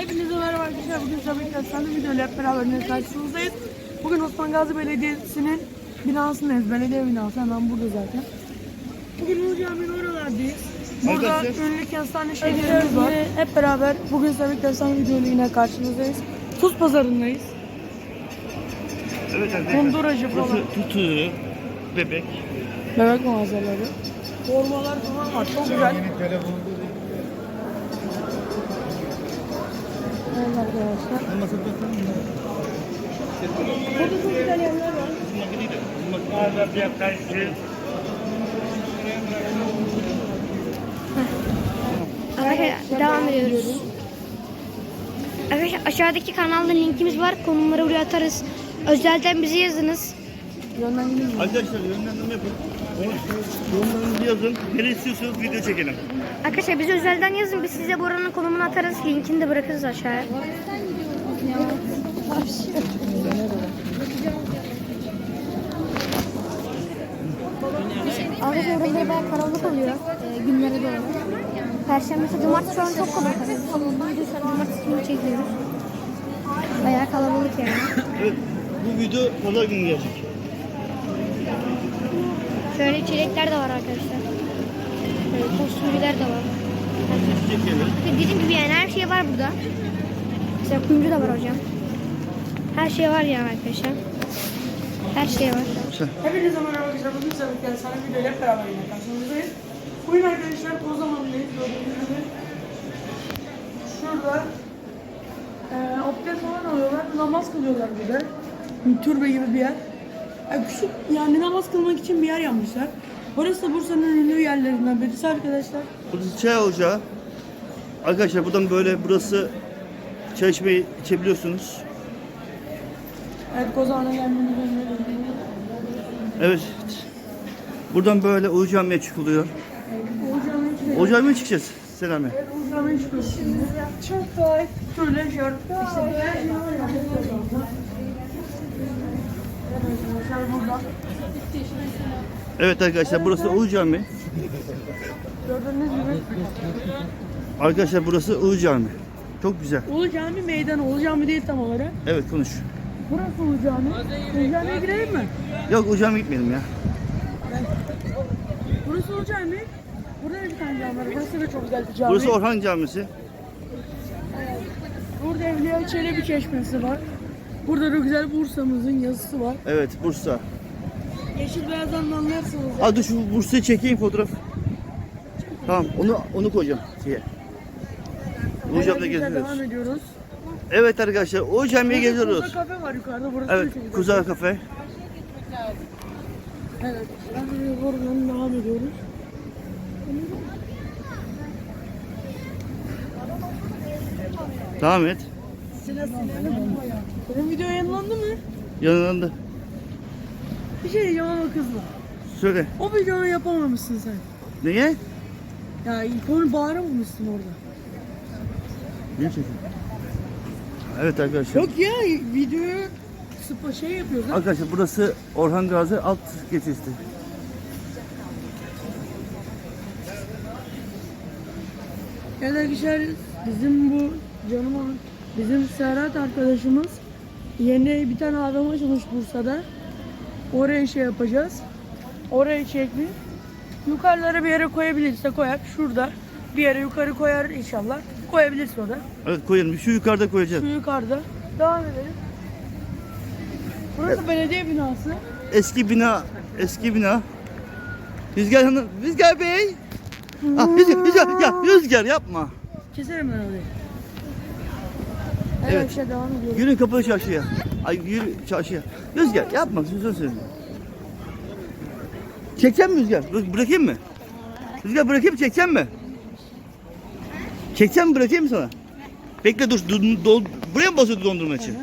Hepinize merhaba arkadaşlar. Bugün tabii ki efsane videoyla hep beraber yine karşınızdayız. Bugün Osman Gazi Belediyesi'nin binasındayız. Belediye binası hemen burada zaten. Bugün Nur Camii'nin oralardayız. Burada Arkadaşlar. ünlü kestane şekerimiz var. Hep beraber bugün tabii ki efsane videoyla yine karşınızdayız. Tuz pazarındayız. Evet arkadaşlar. Konduracı falan. Burası tutu, bebek. Bebek mağazaları. Formalar falan var. Çok güzel. Evet arkadaşlar. Burada çok güzel yerler var. Mağaza bir yaklaşık. Arkadaşlar devam ediyoruz. Arkadaşlar aşağıdaki kanalda linkimiz var. Konumları buraya atarız. Özelden bizi yazınız. Gidiyoruz. Arkadaşlar yönlendirme yapın. Yorumlarınızı yazın. Nereye istiyorsanız video çekelim. Arkadaşlar bizi özelden yazın. Biz size buranın konumunu atarız. Linkini de bırakırız aşağıya. Arkadaşlar oraları bayağı karanlık oluyor. E, günlere doğru. Perşembe ise cumartesi şu an çok kalabalık. Bu videoyu cumartesi günü çekiyoruz. Bayağı kalabalık yani. Evet. Bu video pazar günü gelecek. Şöyle içecekler de var arkadaşlar. Böyle kostümcüler de var. Çekelim. Dediğim gibi yani her şey var burada. Mesela kuyumcu da var hocam. Her şey var yani arkadaşlar. Her şey var. Hepinize merhaba arkadaşlar. Bugün tabii ki efsane videoyla beraber yine karşınızdayız. Bugün arkadaşlar toz zamanındayız. Gördüğünüz gibi. Şurada eee abdest falan alıyorlar. Namaz kılıyorlar burada. Türbe gibi bir yer. Yani küçük yani namaz kılmak için bir yer yapmışlar. Burası da Bursa'nın ünlü yerlerinden birisi arkadaşlar. Burası çay ocağı. Arkadaşlar buradan böyle burası çay içmeyi içebiliyorsunuz. Evet Kozan'a geldiğimiz önüne Evet. Buradan böyle Ulu Cami'ye çıkılıyor. Ulu Cami'ye çıkacağız. Selami. Evet Ocağın çıkıyoruz şimdi. Çok kolay. Şöyle şart. İşte böyle şey var ya. Evet arkadaşlar burası Ulu Cami. Gördüğünüz gibi Arkadaşlar burası Ulu Cami. Çok güzel. Ulu Cami meydanı. Ulu Cami değil tam olarak. Evet konuş. Burası Ulu Cami. Ulu Cami'ye girelim mi? Yok Ulu Cami'ye gitmeyelim ya. Burası Ulu Cami. Burada da bir tane cami var. Burası da çok güzel bir cami. Burası Orhan Camisi. Burada Evliya Çelebi Çeşmesi var. Burada da güzel Bursa'mızın yazısı var. Evet Bursa. Yeşil beyazdan da anlarsınız. Hadi şu Bursa'yı çekeyim fotoğraf. Tamam onu onu koyacağım şeye. Ulu Cami'de Evet, Devam geziyoruz. ediyoruz. Evet arkadaşlar Ulu Cami'ye Burada geziyoruz. Kuza kafe var yukarıda. Burası Evet da çok güzel. Kuzağı Kafe. Evet. Ben buradan devam ediyoruz. Devam et. Benim video yayınlandı mı? Yanında. Bir şey diyeceğim ama kızma. Söyle. O videoyu yapamamışsın sen. Niye? Ya konu bağıramamışsın orada. Niye çekiyorsun? Evet arkadaşlar. Yok ya videoyu sıpa şey yapıyoruz. ha. Arkadaşlar burası Orhan Gazi alt geçişti. Yani arkadaşlar bizim bu canım olan- bizim Serhat arkadaşımız yeni bir tane adam açılmış Bursa'da. Oraya şey yapacağız. Oraya çekti. Yukarılara bir yere koyabilirse koyar. Şurada bir yere yukarı koyar inşallah. Koyabilirse o da. Evet koyalım. Şu yukarıda koyacağız. Şu yukarıda. Devam edelim. Burası belediye binası. Eski bina, eski bina. Rüzgar Hanım, Rüzgar Bey. Ah, Rüzgar, Rüzgar, ya Rüzgar yapma. Keserim ben orayı. Evet. Işte devam ediyoruz. Yürü kapalı çarşıya. Ay yürü çarşıya. Rüzgar yapma, söz söyleyeyim. Çekecek mi Rüzgar? Bı- Bırakayım mı? Rüzgar bırakayım mı, çekecek mi? Çekeceğim mi, bırakayım mı sana? Bekle dur, dur, dur- buraya mı basıyordu dondurma için?